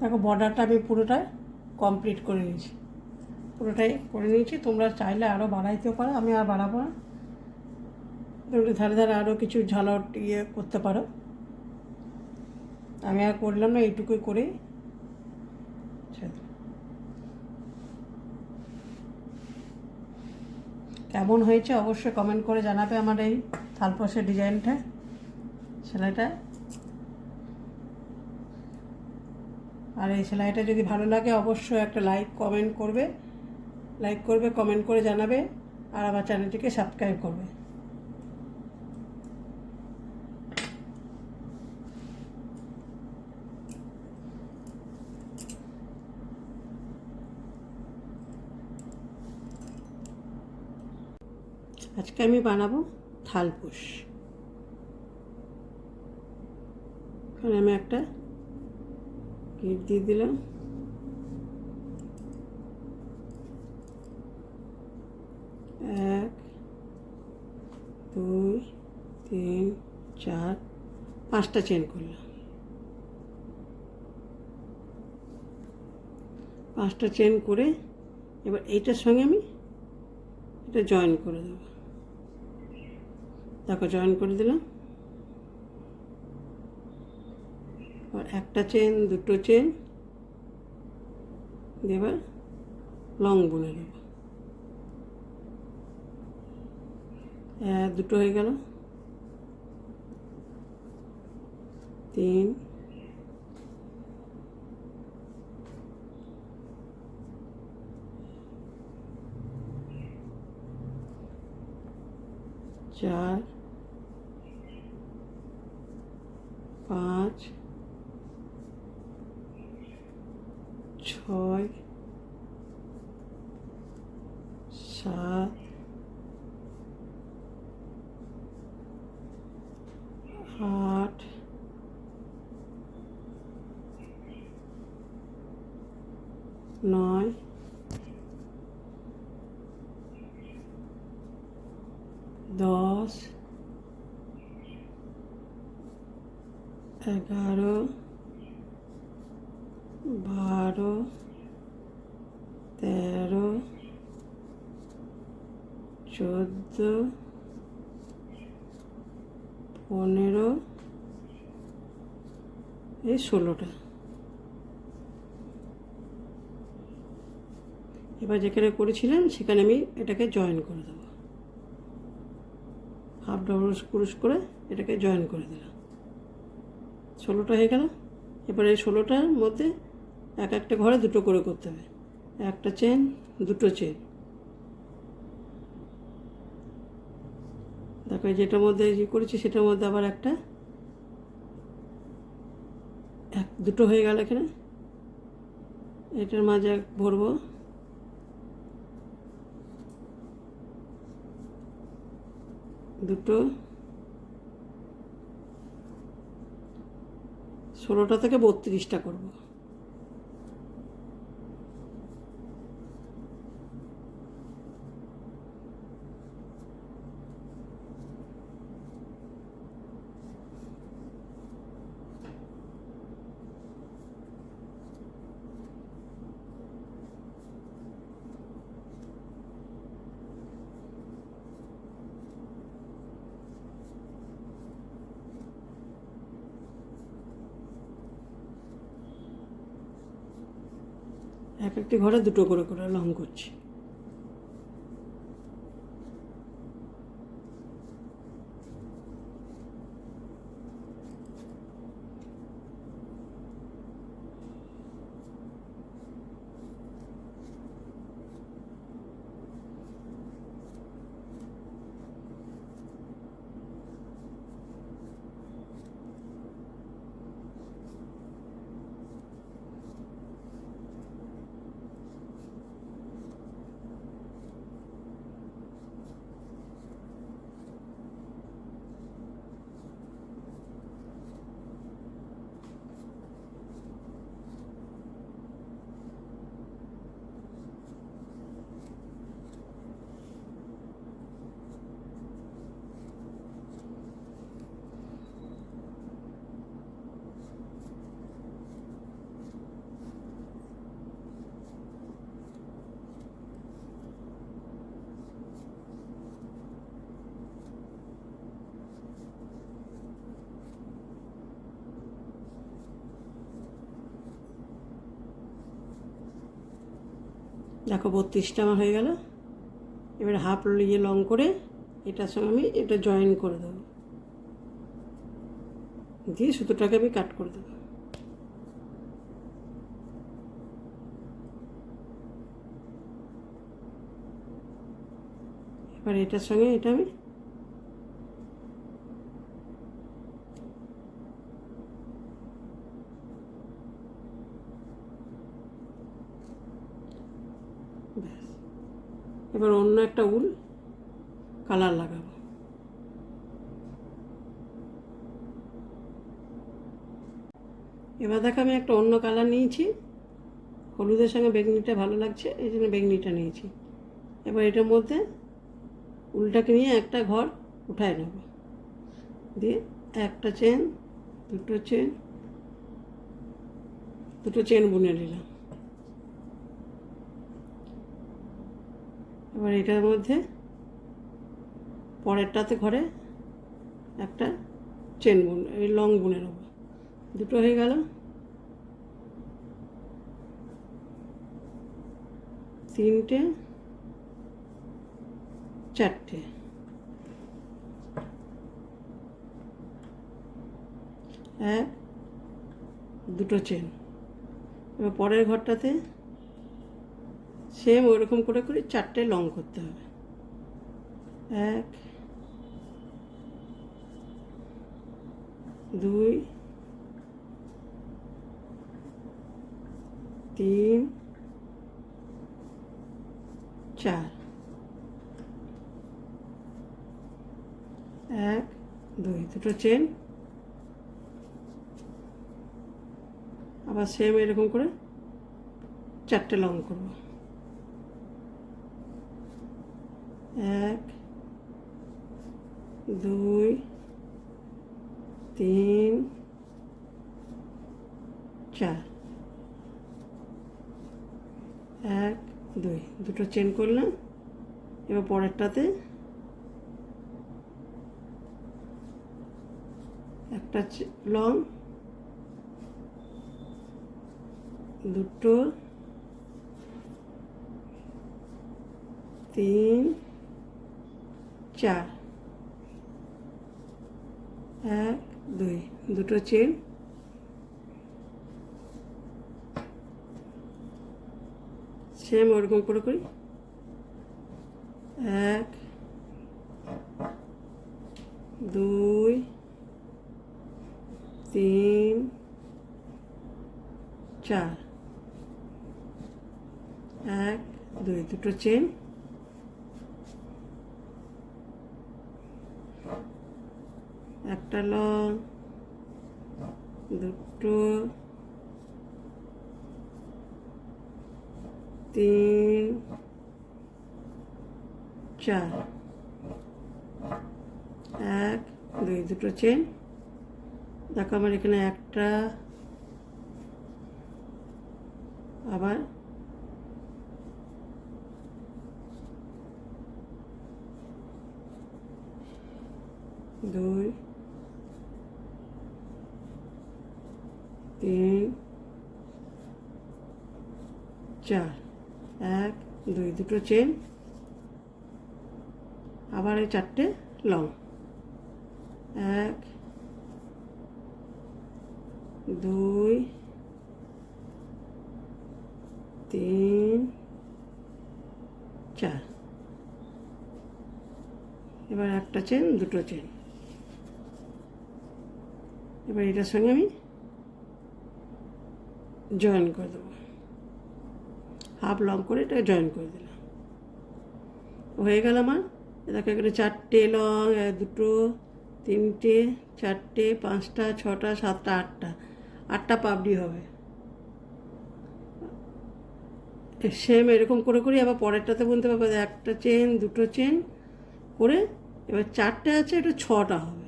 দেখো বর্ডারটা আমি পুরোটা কমপ্লিট করে নিয়েছি। পুরোটাই করে নিয়েছি। তোমরা চাইলে আরও বাড়াইতেও পারো, আমি আর বাড়াবো না। ধারে ধারে আরও কিছু ঝালট ইয়ে করতে পারো। আমি আর করলাম না, এইটুকুই ছেড়ে কেমন হয়েছে অবশ্যই কমেন্ট করে জানাবে আমার এই থালপসের ডিজাইনটা সেলাইটা। আর এই সেলাইটা যদি ভালো লাগে, অবশ্যই একটা লাইক কমেন্ট করবে। লাইক করবে কমেন্ট করে জানাবে। আর আমার চ্যানেলটিকে সাবস্ক্রাইব করবে। আজকে আমি বানাবো থালপোষ এখানে আমি একটা গিট দিয়ে দিলাম। এক, দুই, তিন, চার, পাঁচটা চেন করলাম। পাঁচটা চেন করে এবার এইটার সঙ্গে আমি এটা জয়েন করে দেবো। দেখো জয়েন করে দিলাম। আর একটা চেন দুটো চেন দিয়ে এবার লং বুনে এক দুটো হয়ে গেল। তিন, চার, পাঁচ ছয় সাত আট নয় দশ এগারো বারো তেরো চোদ্দ পনেরো এই ষোলোটা। এবার যেখানে করেছিলাম সেখানে আমি এটাকে জয়েন করে দেবো। হাফ ডাবল ক্রুশ করে এটাকে জয়েন করে দিলাম। ষোলোটা হয়ে গেল। এবার এই ষোলোটার মধ্যে এক একটা ঘরে দুটো করে করতে হবে। একটা চেন দুটো চেন দেখো যেটার মধ্যে ইয়ে করেছি, সেটার মধ্যে আবার একটা এক দুটো হয়ে গেল এখানে। এটার মাঝে ভরবো। দুটো। ষোলোটা থেকে বত্রিশটা করব। এক একটি ঘরে দুটো করে করে লং করছি। দেখো, বত্রিশটা আমার হয়ে গেল। এবার হাফ ইয়ে লং করে এটার সঙ্গে আমি এটা জয়েন করে দেবো। দিয়ে সুতোটাকে আমি কাট করে দেবো। এবার এটার সঙ্গে এটা আমি এবার অন্য একটা উল কালার লাগাবো। এবার দেখো আমি একটা অন্য কালার নিয়েছি। হলুদের সঙ্গে বেগনিটা ভালো লাগছে, এই জন্য বেগনিটা নিয়েছি। এবার এটার মধ্যে উলটাকে নিয়ে একটা ঘর উঠায় নেব। দিয়ে একটা চেন দুটো চেন দুটো চেন বুনে নিলাম। এবার এটার মধ্যে পরেরটাতে ঘরে একটা চেন বুন এই লং বুনে নেব দুটো হয়ে গেল। তিনটে, চারটে। এক, দুটো চেন এবার পরের ঘরটাতে সেম ওইরকম করে করে চারটে লং করতে হবে। এক, দুই, তিন, চার। এক, দুই, দুটো চেন আবার সেম এরকম করে চারটে লং করব। এক, দুই, তিন, চার। এক, দুই। দুটো চেন করলাম। এবার পরেরটাতে একটা লং। দুটো। তিন। চার, এক, দুই, দুটো চেন। সেম ওরকম করে করি। এক, দুই, তিন, চার। এক, দুই, দুটো চেন। একটা লং দুটো তিন চার এক দুই দুটো চেন দেখো আমার এখানে একটা আবার দুই তিন চার, এক, দুই, দুটো চেন। আবার এই চারটে লং। এক, দুই, তিন, চার। এবার একটা চেন, দুটো চেন। এবার এটার সঙ্গে আমি জয়েন করে দেবো। হাফ লং করে এটা জয়েন করে দিলাম। হয়ে গেল আমার। দেখো এখানে চারটে লং দুটো, তিনটে, চারটে, পাঁচটা, ছটা, সাতটা, আটটা। আটটা পাবডি হবে। সেম এরকম করে করি আবার পরেরটাতে বলতে পারব একটা চেন দুটো চেন করে এবার চারটে আছে, এটা ছটা হবে।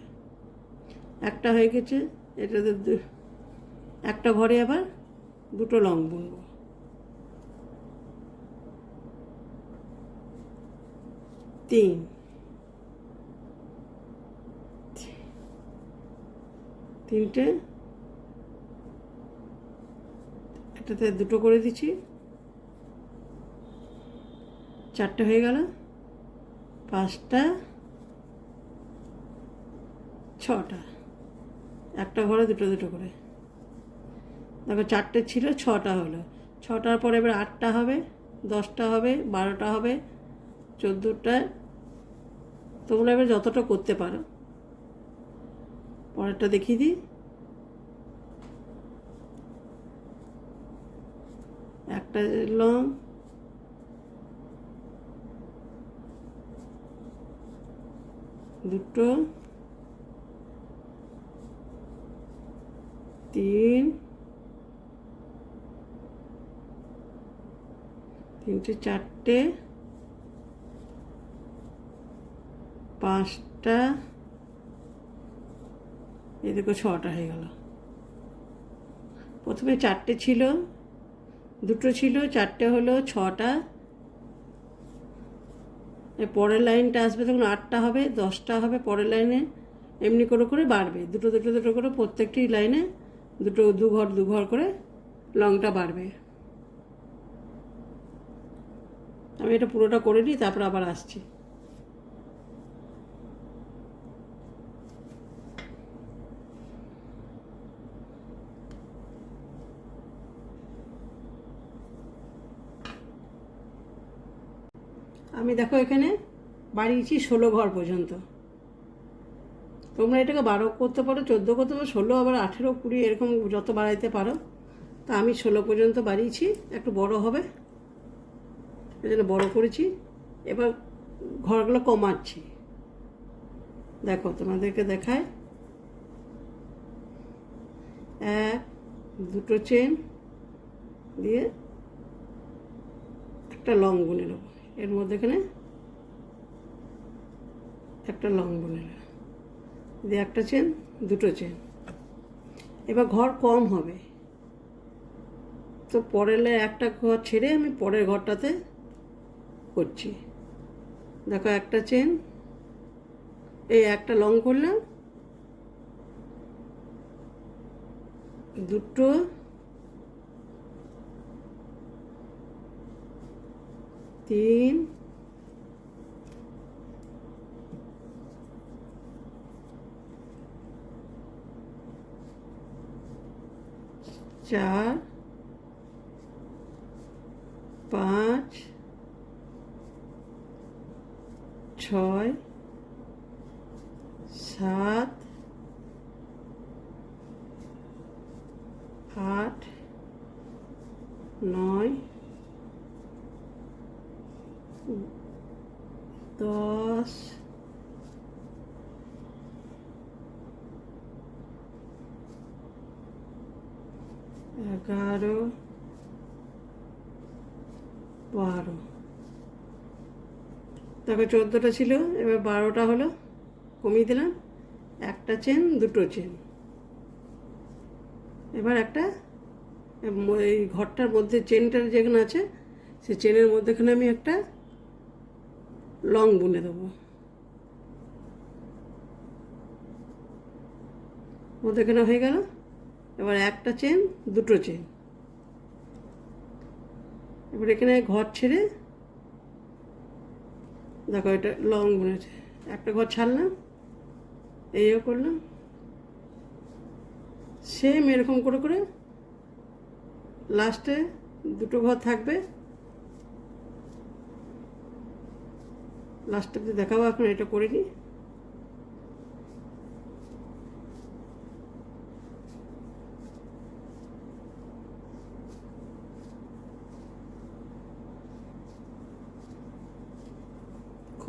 একটা হয়ে গেছে, এটাতে একটা ঘরে আবার দুটো লং বুনবো। তিন তিনটে একটাতে দুটো করে দিচ্ছি। চারটে হয়ে গেল। পাঁচটা। ছটা। একটা ঘরে দুটো দুটো করে। দেখো চারটে ছিল, ছটা হলো। ছটার পরে এবার আটটা হবে, দশটা হবে, বারোটা হবে। চোদ্দোটা। তোমরা এবার যতটা করতে পারো। পরেরটা দেখিয়ে দিই। একটা লং দুটো। তিন। তিনটে, চারটে। পাঁচটা এই দেখো ছটা হয়ে গেল। প্রথমে চারটে ছিল, দুটো ছিল, চারটে হলো ছটা। পরের লাইনটা আসবে তখন আটটা হবে, দশটা হবে পরের লাইনে, এমনি করে করে বাড়বে। দুটো দুটো দুটো করে প্রত্যেকটি লাইনে দুটো, দু ঘর দু ঘর করে লংটা বাড়বে। আমি এটা পুরোটা করে নিই, তারপর আবার আসছি। আমি দেখো এখানে বাড়িয়েছি ষোলো ঘর পর্যন্ত। তোমরা এটাকে বারো করতে পারো, চোদ্দ করতে পারো, ষোলো আবার আঠেরো, কুড়ি এরকম যত বাড়াইতে পারো, তা আমি ষোলো পর্যন্ত বাড়িয়েছি, একটু বড় হবে। এই জন্য বড়ো করেছি। এবার ঘরগুলো কমাচ্ছি। দেখো তোমাদেরকে দেখায়। এক, দুটো চেন দিয়ে একটা লং বুনে নেব এর মধ্যে এখানে একটা লং নেব দিয়ে একটা চেন দুটো চেন এবার ঘর কম হবে। তো পরেলে একটা ঘর ছেড়ে আমি পরের ঘরটাতে করছি। দেখো একটা চেন এই একটা লং করলাম। দুটো তিন চার পাঁচ ছয় সাত আট নয় দশ এগারো বারো। দেখো চোদ্দোটা ছিল, এবার বারোটা হলো, কমিয়ে দিলাম। একটা চেন, দুটো চেন। এবার একটা এই ঘরটার মধ্যে চেনটার যেখানে আছে সেই চেনের মধ্যেখানে আমি একটা লং বুনে দেবো। মধ্যেখানে হয়ে গেল। এবার একটা চেন দুটো চেন এবার এখানে ঘর ছেড়ে, দেখো এটা লং বুনেছে একটা ঘর ছাড়লাম, এইও করলাম। সেম এরকম করে করে লাস্টে দুটো ঘর থাকবে। লাস্টে দেখাবো, এখন এটা করে নিই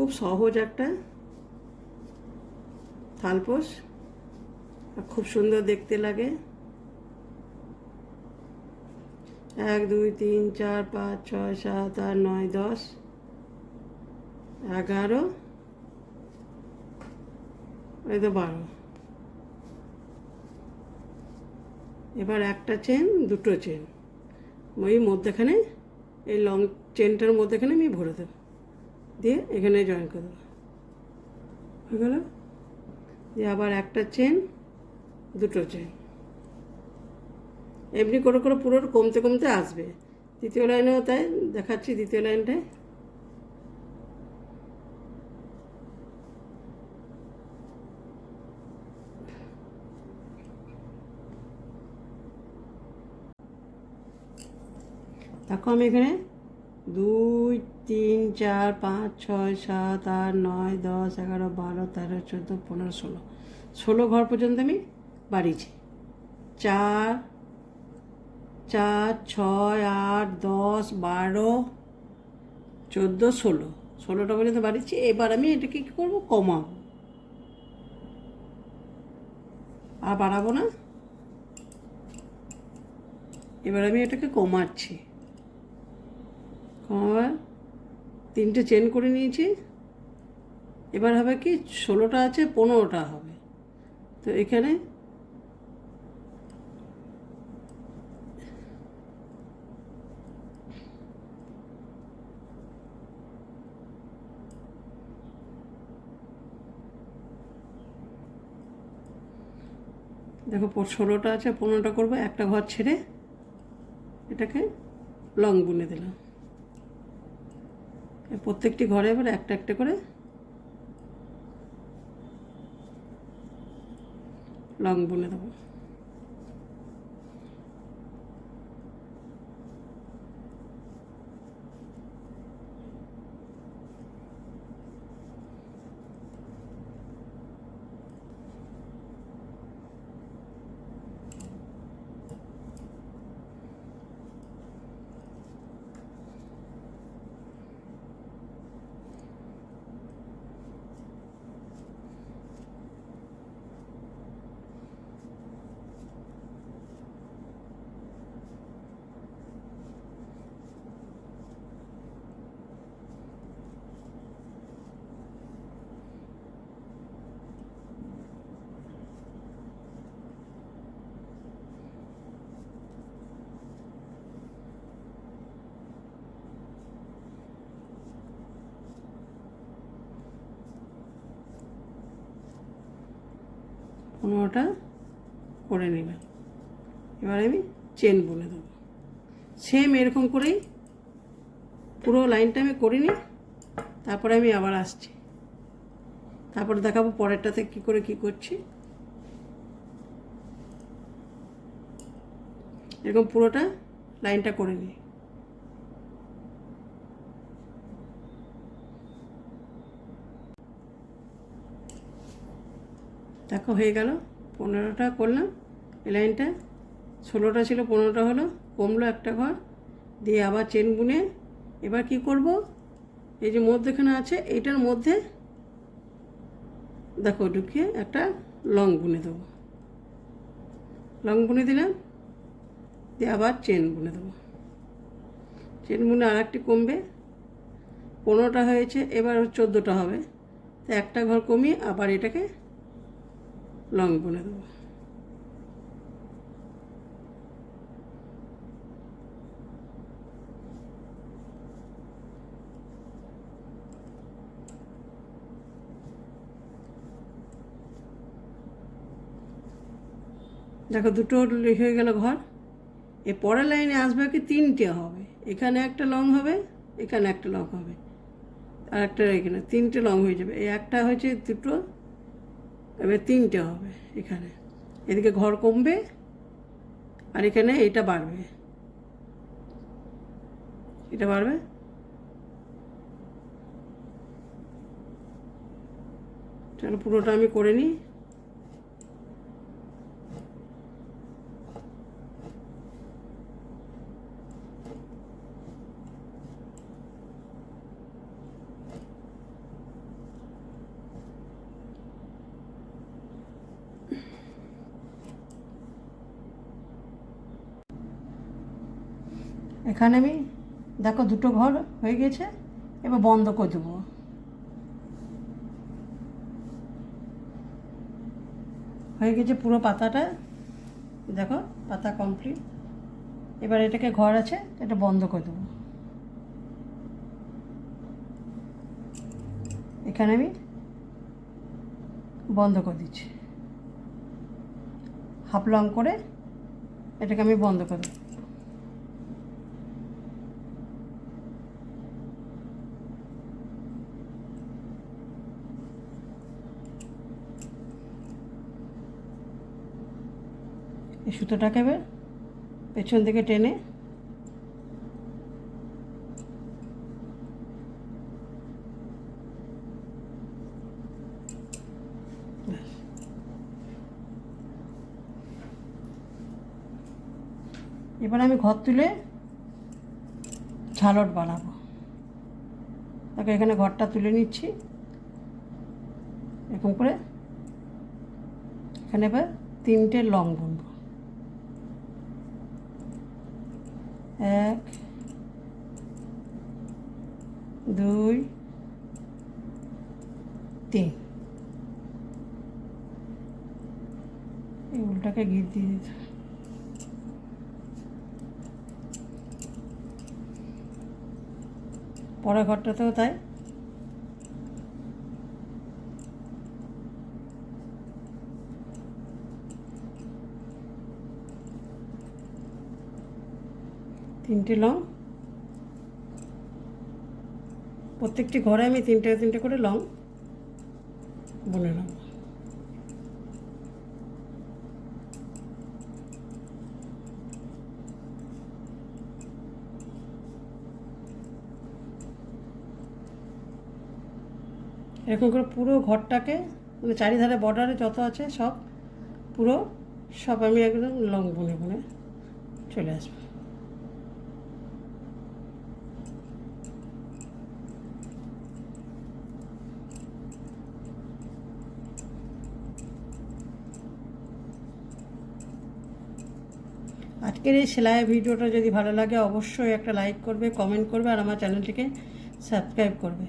খুব সহজ একটা থালপোষ খুব সুন্দর দেখতে লাগে। এক, দুই, তিন, চার, পাঁচ, ছয়, সাত, আট, নয়, দশ, এগারো, এই তো বারো। এবার একটা চেন, দুটো চেন। ওই মধ্যেখানে, এই লং চেনটার মধ্যেখানে আমি ভরে দেবো। দিয়ে এখানে জয়েন করে দেবো। হয়ে গেল? দিয়ে আবার একটা চেন দুটো চেন এমনি করে করে পুরো কমতে কমতে আসবে। দ্বিতীয় লাইনেও তাই, দেখাচ্ছি দ্বিতীয় লাইনটায় তাকে আমি এখানে দুই, তিন, চার, পাঁচ, ছয়, সাত, আট, নয়, দশ, এগারো, বারো, তেরো, চোদ্দ, পনেরো, ষোলো। ষোলো ঘর পর্যন্ত আমি বাড়িয়েছি। চার চার, ছয়, আট, দশ, বারো, চোদ্দ, ষোলো। ষোলোটা পর্যন্ত বাড়িয়েছি। এবার আমি এটাকে কী করব? কমাবো। আর বাড়াবো না? এবার আমি এটাকে কমাচ্ছি। তিনটে চেন করে নিয়েছি। এবার হবে কি, ষোলোটা আছে, পনেরোটা হবে। তো এখানে দেখো ষোলোটা আছে, পনেরোটা করব, একটা ঘর ছেড়ে এটাকে লং বুনে দিলাম। প্রত্যেকটি ঘরে এবার একটা একটা করে লং বলে দেবো। পনেরোটা করে নিলাম এবার আমি চেন বলে দেবো। সেম এরকম করেই পুরো লাইনটা আমি করিনি। তারপরে আমি আবার আসছি। তারপরে দেখাবো পরেরটাতে কী করে কী করছি। এরকম পুরোটা লাইনটা করে নিই। দেখো হয়ে গেল। পনেরোটা করলাম, এই লাইনটা। ষোলোটা ছিল, পনেরোটা হলো, কমলো একটা ঘর। দিয়ে আবার চেন বুনে এবার কি করব? এই যে মধ্যেখানে আছে এইটার মধ্যে দেখো ঢুকিয়ে একটা লং বুনে দেবো। লং বুনে দিলাম, দিয়ে আবার চেন বুনে দেবো। চেন বুনে আর একটি কমবে। পনেরোটা হয়েছে, এবার চোদ্দোটা হবে। তো একটা ঘর কমিয়ে আবার এটাকে লং বুনে দেবো। দেখো দুটো হয়ে গেল ঘর। এ পরের লাইনে আসবে কি তিনটে হবে। এখানে একটা লং হবে, এখানে একটা লং হবে। আর একটা এখানে তিনটে লং হয়ে যাবে। এই একটা হয়েছে দুটো এবার তিনটে হবে এখানে। এদিকে ঘর কমবে আর এখানে এটা বাড়বে। এটা বাড়বে? চলো পুরোটা আমি করে নিই। এখানে আমি, দেখো দুটো ঘর হয়ে গেছে, এবার বন্ধ করে দেবো। হয়ে গেছে পুরো পাতাটা, দেখো, পাতা কমপ্লিট এবার এটাকে ঘর আছে, এটা বন্ধ করে দেবো। এখানে আমি বন্ধ করে দিচ্ছি। হাফ লং করে এটাকে আমি বন্ধ করে দেবো। এই সুতোটাকে এবার পেছন থেকে টেনে। এবার আমি ঘর তুলে ঝালট বানাবো। তাকে এখানে ঘরটা তুলে নিচ্ছি। এরকম করে। এখানে এবার তিনটে লং বুনবো। এক দুই তিন। এই উল্টাকে গিট দিয়ে দিতে পরের ঘরটাতেও তাই। তিনটে লং। প্রত্যেকটি ঘরে আমি তিনটে তিনটে করে লং, বুনে নেব এরকম করে পুরো ঘরটাকে মানে চারিধারে বর্ডারে যত আছে সব, পুরো সব আমি একদম লং বুনে বুনে চলে আসব। আজকের এই সেলাই ভিডিওটা যদি ভালো লাগে, অবশ্যই একটা লাইক করবে কমেন্ট করবে, আর আমার চ্যানেলটিকে সাবস্ক্রাইব করবে।